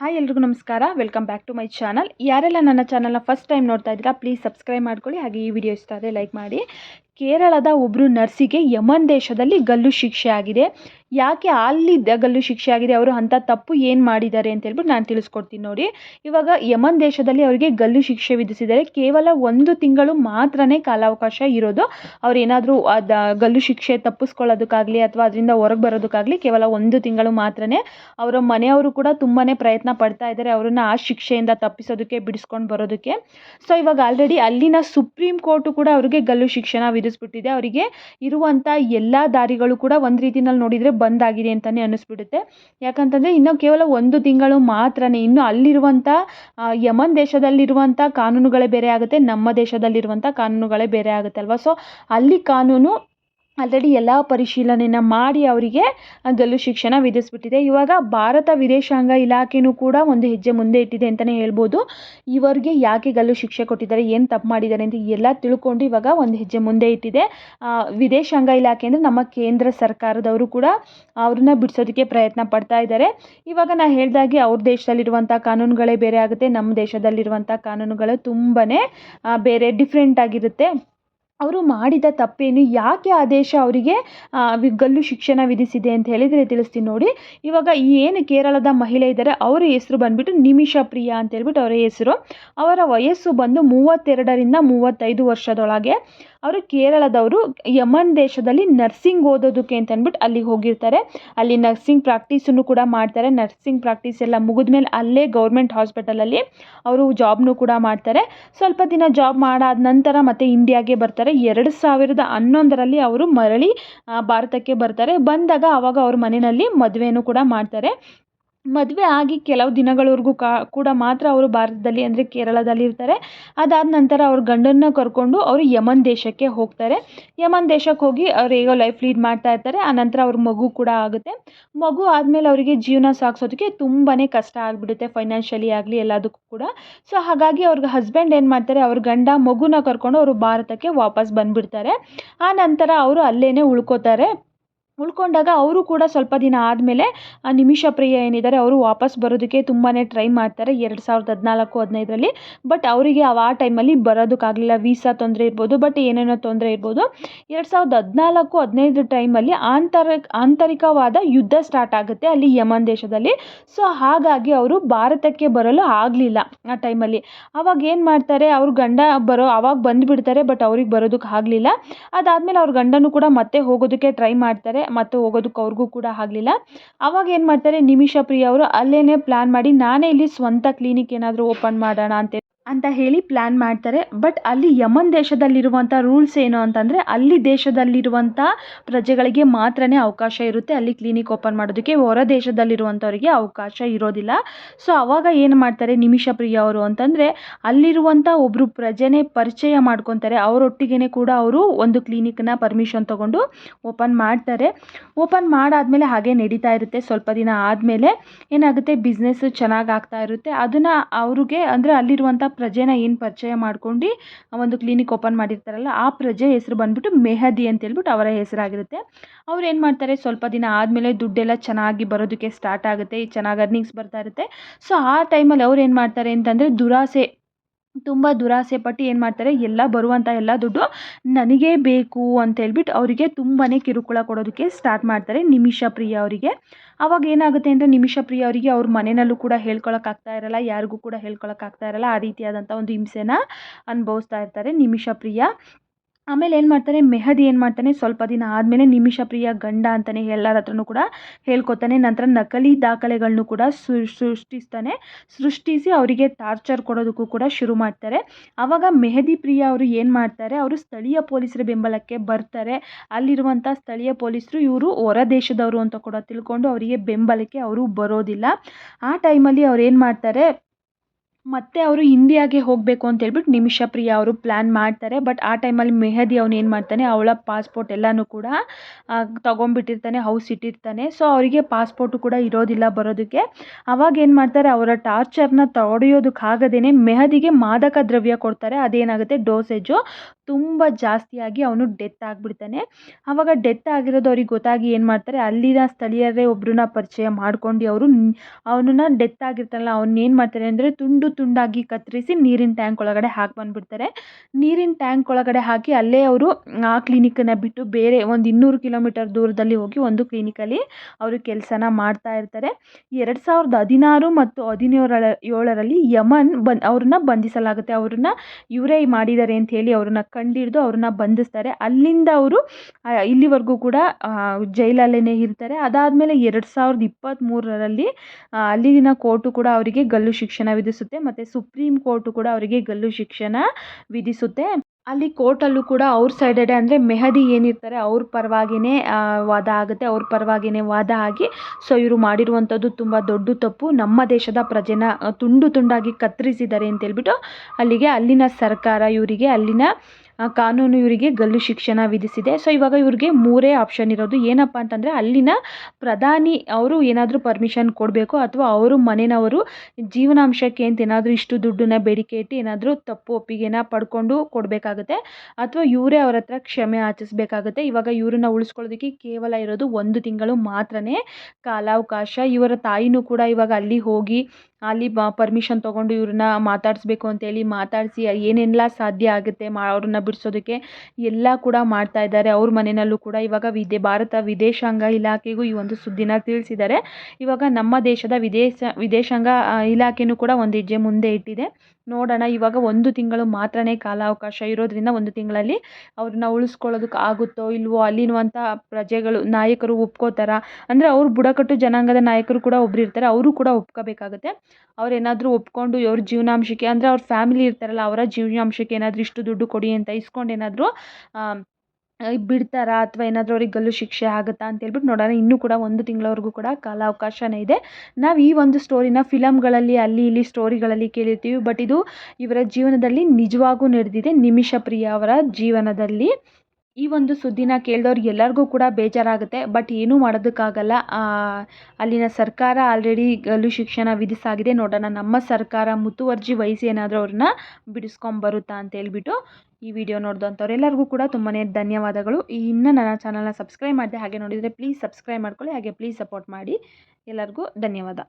Hi ಎಲ್ರಿಗೂ ನಮಸ್ಕಾರ. Welcome back to my channel ಯಾರೆಲ್ಲ ನನ್ನ ಚಾನಲ್ನ ಫಸ್ಟ್ ಟೈಮ್ ನೋಡ್ತಾ ಇದ್ದೀರಾ ಪ್ಲೀಸ್ ಸಬ್ಸ್ಕ್ರೈಬ್ ಮಾಡ್ಕೊಳ್ಳಿ. ಹಾಗೆ ಈ ವಿಡಿಯೋ ಇಷ್ಟ ಆದರೆ ಲೈಕ್ ಮಾಡಿ. ಕೇರಳದ ಒಬ್ಬರು ನರ್ಸಿಗೆ ಯಮನ್ ದೇಶದಲ್ಲಿ ಗಲ್ಲು ಶಿಕ್ಷೆ ಆಗಿದೆ. ಯಾಕೆ ಅಲ್ಲಿ ಗಲ್ಲು ಶಿಕ್ಷೆ ಆಗಿದೆ? ಅವರು ಅಂಥ ತಪ್ಪು ಏನು ಮಾಡಿದ್ದಾರೆ ಅಂತ ಹೇಳ್ಬಿಟ್ಟು ನಾನು ತಿಳಿಸ್ಕೊಡ್ತೀನಿ ನೋಡಿ. ಇವಾಗ ಯಮನ್ ದೇಶದಲ್ಲಿ ಅವರಿಗೆ ಗಲ್ಲು ಶಿಕ್ಷೆ ವಿಧಿಸಿದರೆ ಕೇವಲ ಒಂದು ತಿಂಗಳು ಮಾತ್ರನೇ ಕಾಲಾವಕಾಶ ಇರೋದು. ಅವ್ರು ಏನಾದರೂ ಅದ ಗಲ್ಲು ಶಿಕ್ಷೆ ತಪ್ಪಿಸ್ಕೊಳ್ಳೋದಕ್ಕಾಗಲಿ ಅಥವಾ ಅದರಿಂದ ಹೊರಗೆ ಬರೋದಕ್ಕಾಗಲಿ ಕೇವಲ ಒಂದು ತಿಂಗಳು ಮಾತ್ರನೇ ಅವರ ಮನೆಯವರು ಕೂಡ ತುಂಬಾ ಪ್ರಯತ್ನ ಪಡ್ತಾ ಇದ್ದಾರೆ ಅವರನ್ನು ಆ ಶಿಕ್ಷೆಯಿಂದ ತಪ್ಪಿಸೋದಕ್ಕೆ, ಬಿಡಿಸ್ಕೊಂಡು ಬರೋದಕ್ಕೆ. ಸೊ ಇವಾಗ ಆಲ್ರೆಡಿ ಅಲ್ಲಿನ ಸುಪ್ರೀಂ ಕೋರ್ಟು ಕೂಡ ಅವರಿಗೆ ಗಲ್ಲು ಶಿಕ್ಷೆನ ವಿಧಿಸ್ಬಿಟ್ಟಿದೆ ಅವರಿಗೆ ಇರುವಂಥ ಎಲ್ಲ ದಾರಿಗಳು ಕೂಡ ಒಂದು ರೀತಿನಲ್ಲಿ ನೋಡಿದರೆ ಬಂದ್ ಆಗಿದೆ ಅಂತಲೇ ಅನ್ನಿಸ್ಬಿಡುತ್ತೆ. ಯಾಕಂತಂದರೆ ಇನ್ನೂ ಕೇವಲ ಒಂದು ತಿಂಗಳು ಮಾತ್ರನೇ, ಇನ್ನು ಅಲ್ಲಿರುವಂಥ ಯಮನ್ ದೇಶದಲ್ಲಿರುವಂಥ ಕಾನೂನುಗಳೇ ಬೇರೆ ಆಗುತ್ತೆ, ನಮ್ಮ ದೇಶದಲ್ಲಿರುವಂಥ ಕಾನೂನುಗಳೇ ಬೇರೆ ಆಗುತ್ತೆ ಅಲ್ವಾ ಸೊ ಅಲ್ಲಿ ಕಾನೂನು ಆಲ್ರೆಡಿ ಎಲ್ಲ ಪರಿಶೀಲನೆನ ಮಾಡಿ ಅವರಿಗೆ ಗಲ್ಲು ಶಿಕ್ಷಣ ವಿಧಿಸ್ಬಿಟ್ಟಿದೆ. ಇವಾಗ ಭಾರತ ವಿದೇಶಾಂಗ ಇಲಾಖೆನೂ ಕೂಡ ಒಂದು ಹೆಜ್ಜೆ ಮುಂದೆ ಇಟ್ಟಿದೆ ಅಂತಲೇ ಹೇಳ್ಬೋದು. ಇವರಿಗೆ ಯಾಕೆ ಗಲ್ಲು ಶಿಕ್ಷೆ ಕೊಟ್ಟಿದ್ದಾರೆ, ಏನು ತಪ್ಪು ಮಾಡಿದ್ದಾರೆ ಅಂತ ಎಲ್ಲ ತಿಳ್ಕೊಂಡು ಇವಾಗ ಒಂದು ಹೆಜ್ಜೆ ಮುಂದೆ ಇಟ್ಟಿದೆ. ವಿದೇಶಾಂಗ ಇಲಾಖೆ ಅಂದರೆ ನಮ್ಮ ಕೇಂದ್ರ ಸರ್ಕಾರದವರು ಕೂಡ ಅವ್ರನ್ನ ಬಿಡಿಸೋದಕ್ಕೆ ಪ್ರಯತ್ನ ಪಡ್ತಾ ಇದ್ದಾರೆ. ಇವಾಗ ನಾನು ಹೇಳ್ದಾಗೆ ಅವ್ರ ದೇಶದಲ್ಲಿರುವಂಥ ಕಾನೂನುಗಳೇ ಬೇರೆ ಆಗುತ್ತೆ ನಮ್ಮ ದೇಶದಲ್ಲಿರುವಂಥ ಕಾನೂನುಗಳು ತುಂಬಾ ಬೇರೆ ಡಿಫ್ರೆಂಟ್ ಆಗಿರುತ್ತೆ. ಅವರು ಮಾಡಿದ ತಪ್ಪೇನು, ಯಾಕೆ ಆ ಅವರಿಗೆ ಗಲ್ಲು ಶಿಕ್ಷಣ ವಿಧಿಸಿದೆ ಅಂತ ಹೇಳಿದರೆ ತಿಳಿಸ್ತೀನಿ ನೋಡಿ. ಇವಾಗ ಏನು ಕೇರಳದ ಮಹಿಳೆ ಇದ್ದಾರೆ, ಅವರ ಹೆಸರು ಬಂದುಬಿಟ್ಟು ನಿಮಿಷ ಪ್ರಿಯಾ ಅಂತ ಹೇಳ್ಬಿಟ್ಟು ಅವರ ಹೆಸರು. ಅವರ ವಯಸ್ಸು ಬಂದು ಮೂವತ್ತೆರಡರಿಂದ ಮೂವತ್ತೈದು ವರ್ಷದೊಳಗೆ. ಅವರು ಕೇರಳದವರು, ಯಮನ್ ದೇಶದಲ್ಲಿ ನರ್ಸಿಂಗ್ ಓದೋದಕ್ಕೆ ಅಂತ ಅಂದ್ಬಿಟ್ಟು ಅಲ್ಲಿಗೆ ಹೋಗಿರ್ತಾರೆ. ಅಲ್ಲಿ ನರ್ಸಿಂಗ್ ಪ್ರಾಕ್ಟೀಸನ್ನು ಕೂಡ ಮಾಡ್ತಾರೆ. ನರ್ಸಿಂಗ್ ಪ್ರಾಕ್ಟೀಸ್ ಎಲ್ಲ ಮುಗಿದ್ಮೇಲೆ ಅಲ್ಲೇ ಗೌರ್ಮೆಂಟ್ ಹಾಸ್ಪಿಟಲಲ್ಲಿ ಅವರು ಜಾಬ್ನು ಕೂಡ ಮಾಡ್ತಾರೆ. ಸ್ವಲ್ಪ ದಿನ ಜಾಬ್ ಮಾಡಾದ ನಂತರ ಮತ್ತೆ ಇಂಡಿಯಾಗೆ ಬರ್ತಾರೆ. ಎರಡು ಸಾವಿರದ ಹನ್ನೊಂದರಲ್ಲಿ ಅವರು ಮರಳಿ ಭಾರತಕ್ಕೆ ಬರ್ತಾರೆ. ಬಂದಾಗ ಆವಾಗ ಅವ್ರ ಮನೆಯಲ್ಲಿ ಮದುವೆನೂ ಕೂಡ ಮಾಡ್ತಾರೆ. ಮದುವೆ ಆಗಿ ಕೆಲವು ದಿನಗಳವರೆಗೂ ಕಾ, ಕೂಡ ಮಾತ್ರ ಅವರು ಭಾರತದಲ್ಲಿ ಅಂದರೆ ಕೇರಳದಲ್ಲಿ ಇರ್ತಾರೆ. ಅದಾದ ನಂತರ ಅವ್ರ ಗಂಡನ್ನ ಕರ್ಕೊಂಡು ಅವರು ಯಮನ್ ದೇಶಕ್ಕೆ ಹೋಗ್ತಾರೆ. ಯಮನ್ ದೇಶಕ್ಕೆ ಹೋಗಿ ಅವ್ರು ಹೇಗೋ ಲೈಫ್ ಲೀಡ್ ಮಾಡ್ತಾ ಇರ್ತಾರೆ. ಆನಂತರ ಅವ್ರ ಮಗು ಕೂಡ ಆಗುತ್ತೆ. ಮಗು ಆದಮೇಲೆ ಅವರಿಗೆ ಜೀವನ ಸಾಗಿಸೋದಕ್ಕೆ ತುಂಬಾ ಕಷ್ಟ ಆಗಿಬಿಡುತ್ತೆ ಫೈನಾನ್ಷಿಯಲಿ ಆಗಲಿ ಎಲ್ಲದಕ್ಕೂ ಕೂಡ. ಸೊ ಹಾಗಾಗಿ ಅವ್ರಿಗೆ ಹಸ್ಬೆಂಡ್ ಏನು ಮಾಡ್ತಾರೆ, ಅವ್ರ ಗಂಡ ಮಗುನ ಕರ್ಕೊಂಡು ಅವರು ಭಾರತಕ್ಕೆ ವಾಪಸ್ ಬಂದುಬಿಡ್ತಾರೆ. ಆ ನಂತರ ಅವರು ಅಲ್ಲೇ ಉಳ್ಕೋತಾರೆ. ಉಳ್ಕೊಂಡಾಗ ಅವರು ಕೂಡ ಸ್ವಲ್ಪ ದಿನ ಆದಮೇಲೆ ನಿಮಿಷ ಪ್ರಿಯ ಏನಿದ್ದಾರೆ ಅವರು ವಾಪಸ್ ಬರೋದಕ್ಕೆ ತುಂಬಾ ಟ್ರೈ ಮಾಡ್ತಾರೆ ಎರಡು ಸಾವಿರದ ಹದಿನಾಲ್ಕು, ಹದಿನೈದರಲ್ಲಿ. ಬಟ್ ಅವರಿಗೆ ಆ ಟೈಮಲ್ಲಿ ಬರೋದಕ್ಕಾಗಲಿಲ್ಲ ವೀಸಾ ತೊಂದರೆ ಇರ್ಬೋದು ಬಟ್ ಏನೇನೋ ತೊಂದರೆ ಇರ್ಬೋದು. ಎರಡು ಸಾವಿರದ ಹದಿನಾಲ್ಕು, ಹದಿನೈದು ಟೈಮಲ್ಲಿ ಆಂತರ, ಆಂತರಿಕವಾದ ಯುದ್ಧ ಸ್ಟಾರ್ಟ್ ಆಗುತ್ತೆ ಅಲ್ಲಿ ಯಮನ್ ದೇಶದಲ್ಲಿ. ಸೊ ಹಾಗಾಗಿ ಅವರು ಭಾರತಕ್ಕೆ ಬರಲು ಆಗಲಿಲ್ಲ ಆ ಟೈಮಲ್ಲಿ ಅವಾಗ ಏನು ಮಾಡ್ತಾರೆ, ಅವ್ರ ಗಂಡ ಬರೋ, ಅವಾಗ ಬಂದುಬಿಡ್ತಾರೆ ಬಟ್ ಅವ್ರಿಗೆ ಬರೋದಕ್ಕೆ ಆಗಲಿಲ್ಲ ಅದಾದಮೇಲೆ ಅವ್ರ ಗಂಡನೂ ಕೂಡ ಮತ್ತೆ ಹೋಗೋದಕ್ಕೆ ಟ್ರೈ ಮಾಡ್ತಾರೆ. ಮತ್ತೆ ಹೋಗೋದಕ್ಕೆ ಅವ್ರಿಗೂ ಕೂಡ ಆಗಲಿಲ್ಲ. ಅವಾಗ ಏನು ಮಾಡ್ತಾರೆ, ನಿಮಿಷ ಪ್ರಿಯ ಅವರು ಅಲ್ಲೇ ಪ್ಲ್ಯಾನ್ ಮಾಡಿ ನಾನೇ ಇಲ್ಲಿ ಸ್ವಂತ ಕ್ಲಿನಿಕ್ ಏನಾದರೂ ಓಪನ್ ಮಾಡೋಣ ಅಂತ ಅಂತ ಹೇಳಿ ಪ್ಲ್ಯಾನ್ ಮಾಡ್ತಾರೆ. ಬಟ್ ಅಲ್ಲಿ ಯಮನ್ ದೇಶದಲ್ಲಿರುವಂಥ ರೂಲ್ಸ್ ಏನು ಅಂತಂದರೆ, ಅಲ್ಲಿ ದೇಶದಲ್ಲಿರುವಂಥ ಪ್ರಜೆಗಳಿಗೆ ಮಾತ್ರನೇ ಅವಕಾಶ ಇರುತ್ತೆ. ಅಲ್ಲಿ ಕ್ಲಿನಿಕ್ ಓಪನ್ ಮಾಡೋದಕ್ಕೆ ಹೊರ ದೇಶದಲ್ಲಿರುವಂಥವ್ರಿಗೆ ಅವಕಾಶ ಇರೋದಿಲ್ಲ. ಸೊ ಅವಾಗ ಏನು ಮಾಡ್ತಾರೆ ನಿಮಿಷ ಪ್ರಿಯ ಅವರು ಅಂತಂದರೆ ಅಲ್ಲಿರುವಂಥ ಒಬ್ಬರು ಪ್ರಜೆನೇ ಪರಿಚಯ ಮಾಡ್ಕೊತಾರೆ. ಅವರೊಟ್ಟಿಗೆ ಕೂಡ ಅವರು ಒಂದು ಕ್ಲಿನಿಕ್ನ ಪರ್ಮಿಷನ್ ತೊಗೊಂಡು ಓಪನ್ ಮಾಡ್ತಾರೆ. ಓಪನ್ ಮಾಡಾದಮೇಲೆ ಹಾಗೆ ನಡೀತಾ ಇರುತ್ತೆ. ಸ್ವಲ್ಪ ದಿನ ಆದಮೇಲೆ ಏನಾಗುತ್ತೆ ಬಿಸ್ನೆಸ್ ಚೆನ್ನಾಗಿ ಆಗ್ತಾ ಇರುತ್ತೆ. ಅದನ್ನು ಅವ್ರಿಗೆ ಅಂದರೆ ಅಲ್ಲಿರುವಂಥ ಪ್ರಜೆನ ಏನು ಪರಿಚಯ ಮಾಡ್ಕೊಂಡು ಒಂದು ಕ್ಲಿನಿಕ್ ಓಪನ್ ಮಾಡಿರ್ತಾರಲ್ಲ, ಆ ಪ್ರಜೆ ಹೆಸರು ಬಂದ್ಬಿಟ್ಟು ಮೆಹದಿ ಅಂತ ಹೇಳ್ಬಿಟ್ಟು ಅವರ ಹೆಸರಾಗಿರುತ್ತೆ. ಅವ್ರು ಏನು ಮಾಡ್ತಾರೆ, ಸ್ವಲ್ಪ ದಿನ ಆದಮೇಲೆ ದುಡ್ಡೆಲ್ಲ ಚೆನ್ನಾಗಿ ಬರೋದಕ್ಕೆ ಸ್ಟಾರ್ಟ್ ಆಗುತ್ತೆ, ಚೆನ್ನಾಗಿ ಅರ್ನಿಂಗ್ಸ್ ಬರ್ತಾ ಇರುತ್ತೆ. ಸೊ ಆ ಟೈಮಲ್ಲಿ ಅವ್ರು ಏನು ಮಾಡ್ತಾರೆ ಅಂತಂದರೆ ದುರಾಸೆ ತುಂಬ ದುರಾಸೆ ಪಟ್ಟು ಏನು ಮಾಡ್ತಾರೆ, ಎಲ್ಲ ಬರುವಂಥ ಎಲ್ಲ ದುಡ್ಡು ನನಗೇ ಬೇಕು ಅಂತ ಹೇಳ್ಬಿಟ್ಟು ಅವರಿಗೆ ತುಂಬಾ ಕಿರುಕುಳ ಕೊಡೋದಕ್ಕೆ ಸ್ಟಾರ್ಟ್ ಮಾಡ್ತಾರೆ ನಿಮಿಷ ಪ್ರಿಯ ಅವರಿಗೆ. ಅವಾಗ ಏನಾಗುತ್ತೆ ಅಂದರೆ ನಿಮಿಷ ಪ್ರಿಯ ಅವರಿಗೆ ಅವ್ರ ಮನೆಯಲ್ಲೂ ಕೂಡ ಹೇಳ್ಕೊಳಕ್ಕಾಗ್ತಾ ಇರಲ್ಲ, ಯಾರಿಗೂ ಕೂಡ ಹೇಳ್ಕೊಳಕ್ಕಾಗ್ತಾ ಇರಲ್ಲ, ಆ ರೀತಿಯಾದಂಥ ಒಂದು ಹಿಂಸೆನ ಅನುಭವಿಸ್ತಾ ಇರ್ತಾರೆ ನಿಮಿಷ ಪ್ರಿಯ. ಆಮೇಲೆ ಏನು ಮಾಡ್ತಾನೆ? ಮೆಹದಿ ಏನು ಮಾಡ್ತಾನೆ? ಸ್ವಲ್ಪ ದಿನ ಆದಮೇಲೆ ನಿಮಿಷ ಪ್ರಿಯ ಗಂಡ ಅಂತಲೇ ಎಲ್ಲರ ಹತ್ರನೂ ಕೂಡ ಹೇಳ್ಕೊತಾನೆ. ನಂತರ ನಕಲಿ ದಾಖಲೆಗಳನ್ನು ಕೂಡ ಸೃಷ್ಟಿಸ್ತಾನೆ. ಸೃಷ್ಟಿಸಿ ಅವರಿಗೆ ಟಾರ್ಚರ್ ಕೊಡೋದಕ್ಕೂ ಕೂಡ ಶುರು ಮಾಡ್ತಾರೆ. ಆವಾಗ ಮೆಹದಿ ಪ್ರಿಯ ಅವರು ಏನು ಮಾಡ್ತಾರೆ? ಅವರು ಸ್ಥಳೀಯ ಪೊಲೀಸರ ಬೆಂಬಲಕ್ಕೆ ಬರ್ತಾರೆ. ಅಲ್ಲಿರುವಂಥ ಸ್ಥಳೀಯ ಪೊಲೀಸರು ಇವರು ಹೊರ ದೇಶದವರು ಅಂತ ಕೂಡ ತಿಳ್ಕೊಂಡು ಅವರಿಗೆ ಬೆಂಬಲಕ್ಕೆ ಅವರು ಬರೋದಿಲ್ಲ. ಆ ಟೈಮಲ್ಲಿ ಅವ್ರು ಏನು ಮಾಡ್ತಾರೆ? ಮತ್ತೆ ಅವರು ಇಂಡಿಯಾಗೆ ಹೋಗಬೇಕು ಅಂತ ಹೇಳ್ಬಿಟ್ಟು ನಿಮಿಷ ಪ್ರಿಯ ಅವರು ಪ್ಲ್ಯಾನ್ ಮಾಡ್ತಾರೆ. ಬಟ್ ಆ ಟೈಮಲ್ಲಿ ಮೆಹದಿ ಅವನು ಏನು ಮಾಡ್ತಾನೆ, ಅವಳ ಪಾಸ್ಪೋರ್ಟ್ ಎಲ್ಲನೂ ಕೂಡ ತಗೊಂಬಿಟ್ಟಿರ್ತಾನೆ ಹೌಸ್ ಇಟ್ಟಿರ್ತಾನೆ. ಸೊ ಅವರಿಗೆ ಪಾಸ್ಪೋರ್ಟು ಕೂಡ ಇರೋದಿಲ್ಲ ಬರೋದಕ್ಕೆ. ಅವಾಗ ಏನು ಮಾಡ್ತಾರೆ, ಅವರ ಟಾರ್ಚರ್ನ ತಡೆಯೋದಕ್ಕಾಗದೇ ಮೆಹದಿಗೆ ಮಾದಕ ದ್ರವ್ಯ ಕೊಡ್ತಾರೆ. ಅದೇನಾಗುತ್ತೆ? ಡೋಸೇಜು ತುಂಬ ಜಾಸ್ತಿಯಾಗಿ ಅವನು ಡೆತ್ ಆಗಿಬಿಡ್ತಾನೆ. ಆವಾಗ ಡೆತ್ ಆಗಿರೋದು ಅವ್ರಿಗೆ ಗೊತ್ತಾಗಿ ಏನು ಮಾಡ್ತಾರೆ? ಅಲ್ಲಿನ ಸ್ಥಳೀಯರೇ ಒಬ್ಬರನ್ನ ಪರಿಚಯ ಮಾಡ್ಕೊಂಡು ಅವರು ಅವನನ್ನ ಡೆತ್ ಆಗಿರ್ತಾನಲ್ಲ ಅವ್ನ ಏನು ಮಾಡ್ತಾರೆ ಅಂದರೆ ತುಂಡು ತುಂಡಾಗಿ ಕತ್ತರಿಸಿ ನೀರಿನ ಟ್ಯಾಂಕ್ ಒಳಗಡೆ ಹಾಕಿ ಬಂದುಬಿಡ್ತಾರೆ. ನೀರಿನ ಟ್ಯಾಂಕ್ ಒಳಗಡೆ ಹಾಕಿ ಅಲ್ಲೇ ಅವರು, ಆ ಕ್ಲಿನಿಕನ್ನು ಬಿಟ್ಟು ಬೇರೆ ಒಂದು ಇನ್ನೂರು ಕಿಲೋಮೀಟರ್ ದೂರದಲ್ಲಿ ಹೋಗಿ ಒಂದು ಕ್ಲಿನಿಕಲ್ಲಿ ಅವರು ಕೆಲಸನ ಮಾಡ್ತಾ ಇರ್ತಾರೆ. ಎರಡು ಸಾವಿರದ ಹದಿನಾರು ಮತ್ತು ಹದಿನೇಳರ ಏಳರಲ್ಲಿ ಯಮನ್ ಬನ್ ಅವ್ರನ್ನ ಬಂಧಿಸಲಾಗುತ್ತೆ. ಅವ್ರನ್ನ ಇವರೇ ಮಾಡಿದ್ದಾರೆ ಅಂತ ಹೇಳಿ ಅವ್ರನ್ನ ಕಂಡಿಡಿದು ಅವ್ರನ್ನ ಬಂಧಿಸ್ತಾರೆ. ಅಲ್ಲಿಂದ ಅವರು ಇಲ್ಲಿವರೆಗೂ ಕೂಡ ಜೈಲಲ್ಲೇ ಇರ್ತಾರೆ. ಅದಾದಮೇಲೆ ಎರಡು ಸಾವಿರದ ಇಪ್ಪತ್ತ್ಮೂರರಲ್ಲಿ ಅಲ್ಲಿನ ಕೋರ್ಟು ಕೂಡ ಅವರಿಗೆ ಗಲ್ಲು ಶಿಕ್ಷಣ ವಿಧಿಸುತ್ತೆ. ಮತ್ತು ಸುಪ್ರೀಂ ಕೋರ್ಟು ಕೂಡ ಅವರಿಗೆ ಗಲ್ಲು ಶಿಕ್ಷಣ ವಿಧಿಸುತ್ತೆ. ಅಲ್ಲಿ ಕೋರ್ಟಲ್ಲೂ ಕೂಡ ಅವ್ರ ಸೈಡೆಡೆ ಅಂದರೆ ಮೆಹದಿ ಏನಿರ್ತಾರೆ, ಅವ್ರ ಪರವಾಗಿಯೇ ವಾದ ಆಗುತ್ತೆ. ಅವ್ರ ಪರವಾಗಿಯೇ ವಾದ ಆಗಿ, ಸೊ ಇವರು ಮಾಡಿರುವಂಥದ್ದು ತುಂಬ ದೊಡ್ಡ ತಪ್ಪು. ನಮ್ಮ ದೇಶದ ಪ್ರಜೆನ ತುಂಡು ತುಂಡಾಗಿ ಕತ್ತರಿಸಿದ್ದಾರೆ ಅಂತೇಳ್ಬಿಟ್ಟು ಅಲ್ಲಿಗೆ ಅಲ್ಲಿನ ಸರ್ಕಾರ, ಇವರಿಗೆ ಅಲ್ಲಿನ ಕಾನೂನು ಇವರಿಗೆ ಗಲ್ಲು ಶಿಕ್ಷಣ ವಿಧಿಸಿದೆ. ಸೊ ಇವಾಗ ಇವ್ರಿಗೆ ಮೂರೇ ಆಪ್ಷನ್ ಇರೋದು. ಏನಪ್ಪ ಅಂತಂದರೆ ಅಲ್ಲಿನ ಪ್ರಧಾನಿ ಅವರು ಏನಾದರೂ ಪರ್ಮಿಷನ್ ಕೊಡಬೇಕು ಅಥವಾ ಅವರು ಮನೆಯವರು ಜೀವನಾಂಶಕ್ಕೆ ಅಂತ ಏನಾದರೂ ಇಷ್ಟು ದುಡ್ಡನ್ನ ಬೇಡಿಕೆ ಇಟ್ಟು ಏನಾದರೂ ತಪ್ಪು ಒಪ್ಪಿಗೆನ ಪಡ್ಕೊಂಡು ಕೊಡಬೇಕಾಗುತ್ತೆ ಅಥವಾ ಇವರೇ ಅವರ ಹತ್ರ ಕ್ಷಮೆ ಆಚಿಸಬೇಕಾಗುತ್ತೆ ಇವಾಗ ಇವರನ್ನ ಉಳಿಸ್ಕೊಳ್ಳೋದಕ್ಕೆ ಕೇವಲ ಇರೋದು ಒಂದು ತಿಂಗಳು ಮಾತ್ರನೇ ಕಾಲಾವಕಾಶ. ಇವರ ತಾಯಿನೂ ಕೂಡ ಇವಾಗ ಅಲ್ಲಿ ಹೋಗಿ ಅಲ್ಲಿ ಬ ಪರ್ಮಿಷನ್ ತೊಗೊಂಡು ಇವ್ರನ್ನ ಮಾತಾಡಿಸ್ಬೇಕು ಅಂತೇಳಿ ಮಾತಾಡಿಸಿ ಏನೆಲ್ಲ ಸಾಧ್ಯ ಆಗುತ್ತೆ ಮಾ, ಅವ್ರನ್ನ ಬಿಡಿಸೋದಕ್ಕೆ ಎಲ್ಲ ಕೂಡ ಮಾಡ್ತಾ ಇದ್ದಾರೆ. ಅವ್ರ ಮನೆಯಲ್ಲೂ ಕೂಡ ಇವಾಗ ವಿದೇ, ಭಾರತ ವಿದೇಶಾಂಗ ಇಲಾಖೆಗೂ ಈ ಒಂದು ಸುದ್ದಿನ ತಿಳಿಸಿದ್ದಾರೆ. ಇವಾಗ ನಮ್ಮ ದೇಶದ ವಿದೇಶ, ವಿದೇಶಾಂಗ ಇಲಾಖೆಯೂ ಕೂಡ ಒಂದು ಹೆಜ್ಜೆ ಮುಂದೆ ಇಟ್ಟಿದೆ. ನೋಡೋಣ. ಇವಾಗ ಒಂದು ತಿಂಗಳು ಮಾತ್ರನೇ ಕಾಲಾವಕಾಶ ಇರೋದ್ರಿಂದ ಒಂದು ತಿಂಗಳಲ್ಲಿ ಅವ್ರನ್ನ ಉಳಿಸ್ಕೊಳ್ಳೋದಕ್ಕೆ ಆಗುತ್ತೋ ಇಲ್ವೋ ಅಲ್ಲಿರುವಂಥ ಪ್ರಜೆಗಳು, ನಾಯಕರು ಒಪ್ಕೋತಾರ. ಅಂದರೆ ಅವ್ರು ಬುಡಕಟ್ಟು ಜನಾಂಗದ ನಾಯಕರು ಕೂಡ ಒಬ್ರು ಇರ್ತಾರೆ. ಅವರು ಕೂಡ ಒಪ್ಕೋಬೇಕಾಗುತ್ತೆ. ಅವ್ರೇನಾದರೂ ಒಪ್ಕೊಂಡು ಇವ್ರ ಜೀವನಾಂಶಕ್ಕೆ, ಅಂದರೆ ಅವ್ರ ಫ್ಯಾಮಿಲಿ ಇರ್ತಾರಲ್ಲ, ಅವರ ಜೀವನಾಂಶಕ್ಕೆ ಏನಾದರೂ ಇಷ್ಟು ದುಡ್ಡು ಕೊಡಿ ಅಂತ ಇಸ್ಕೊಂಡು ಏನಾದರೂ ಬಿಡ್ತಾರಾ ಅಥವಾ ಏನಾದರೂ ಅವ್ರಿಗೆ ಗಲ್ಲು ಶಿಕ್ಷೆ ಆಗುತ್ತಾ ಅಂತೇಳ್ಬಿಟ್ಟು ನೋಡೋಣ, ಇನ್ನೂ ಕೂಡ ಒಂದು ತಿಂಗಳವರೆಗೂ ಕೂಡ ಕಾಲಾವಕಾಶನೇ ಇದೆ. ನಾವು ಈ ಒಂದು ಸ್ಟೋರಿನ ಫಿಲಮ್ಗಳಲ್ಲಿ ಅಲ್ಲಿ ಇಲ್ಲಿ ಸ್ಟೋರಿಗಳಲ್ಲಿ ಕೇಳಿರ್ತೀವಿ, ಬಟ್ ಇದು ಇವರ ಜೀವನದಲ್ಲಿ ನಿಜವಾಗೂ ನಡೆದಿದೆ. ನಿಮಿಷ ಪ್ರಿಯ ಅವರ ಜೀವನದಲ್ಲಿ ಈ ಒಂದು ಸುದ್ದಿನ ಕೇಳಿದವ್ರಿಗೆ ಎಲ್ಲರಿಗೂ ಕೂಡ ಬೇಜಾರಾಗುತ್ತೆ. ಬಟ್ ಏನೂ ಮಾಡೋದಕ್ಕಾಗಲ್ಲ. ಅಲ್ಲಿನ ಸರ್ಕಾರ ಆಲ್ರೆಡಿ ಗಲ್ಲು ಶಿಕ್ಷಣ ವಿಧಿಸಾಗಿದೆ. ನೋಡೋಣ, ನಮ್ಮ ಸರ್ಕಾರ ಮುತುವರ್ಜಿ ವಹಿಸಿ ಏನಾದರೂ ಅವ್ರನ್ನ ಬಿಡಿಸ್ಕೊಂಬರುತ್ತಾ ಅಂತ ಹೇಳ್ಬಿಟ್ಟು ಈ ವಿಡಿಯೋ ನೋಡಿದಂಥವ್ರೆಲ್ಲರಿಗೂ ಕೂಡ ತುಂಬಾ ಧನ್ಯವಾದಗಳು. ಇನ್ನೂ ನನ್ನ ಚಾನಲ್ನ ಸಬ್ಸ್ಕ್ರೈಬ್ ಮಾಡಿದೆ ಹಾಗೆ ನೋಡಿದರೆ ಪ್ಲೀಸ್ ಸಬ್ಸ್ಕ್ರೈಬ್ ಮಾಡ್ಕೊಳ್ಳಿ, ಹಾಗೆ ಪ್ಲೀಸ್ ಸಪೋರ್ಟ್ ಮಾಡಿ. ಎಲ್ಲರಿಗೂ ಧನ್ಯವಾದ.